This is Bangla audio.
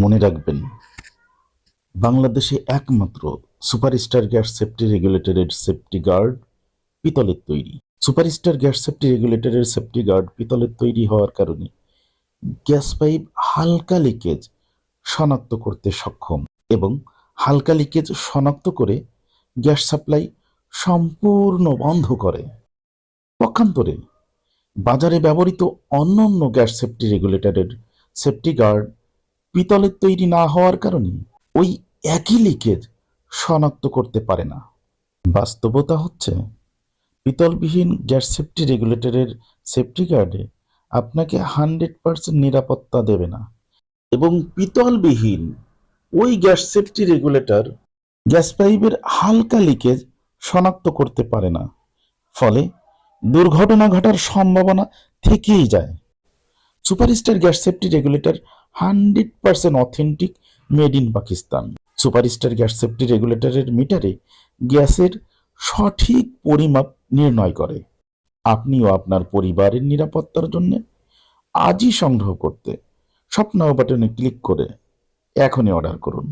মনে রাখবেন, বাংলাদেশে একমাত্র সুপারস্টার গ্যাস সেফটি রেগুলেটরের সেফটি গার্ড পিতলের তৈরি। সুপারস্টার গ্যাস সেফটি রেগুলেটরের সেফটি গার্ড পিতলের তৈরি হওয়ার কারণে গ্যাস পাইপ হালকা লিকেজ শনাক্ত করতে সক্ষম এবং হালকা লিকেজ শনাক্ত করে গ্যাস সাপ্লাই সম্পূর্ণ বন্ধ করে। পক্ষান্তরে বাজারে ব্যবহৃত অন্য অন্য গ্যাস সেফটি রেগুলেটরের সেফটি গার্ড পিতলের তৈরি না হওয়ার কারণে ওই একই লিকেজ শনাক্ত করতে পারে না। বাস্তবতা হচ্ছে, পিতলবিহীন গ্যাস সেফটি রেগুলেটরের সেফটি গার্ডে আপনাকে হান্ড্রেড পার্সেন্ট নিরাপত্তা দেবে না এবং পিতলবিহীন ওই গ্যাস সেফটি রেগুলেটর গ্যাস পাইপের হালকা লিকেজ শনাক্ত করতে পারে না। ফলে দুর্ঘটনা ঘটার সম্ভাবনা থেকেই যায়। Superstar gas safety regulator hundred percent authentic made in Pakistan. Superstar gas safety রেগুলেটরের মিটারে গ্যাসের সঠিক পরিমাপ নির্ণয় করে। আপনিও আপনার পরিবারের নিরাপত্তার জন্য আজই সংগ্রহ করতে স্বপ্ন বাটনে ক্লিক করে এখনই অর্ডার করুন।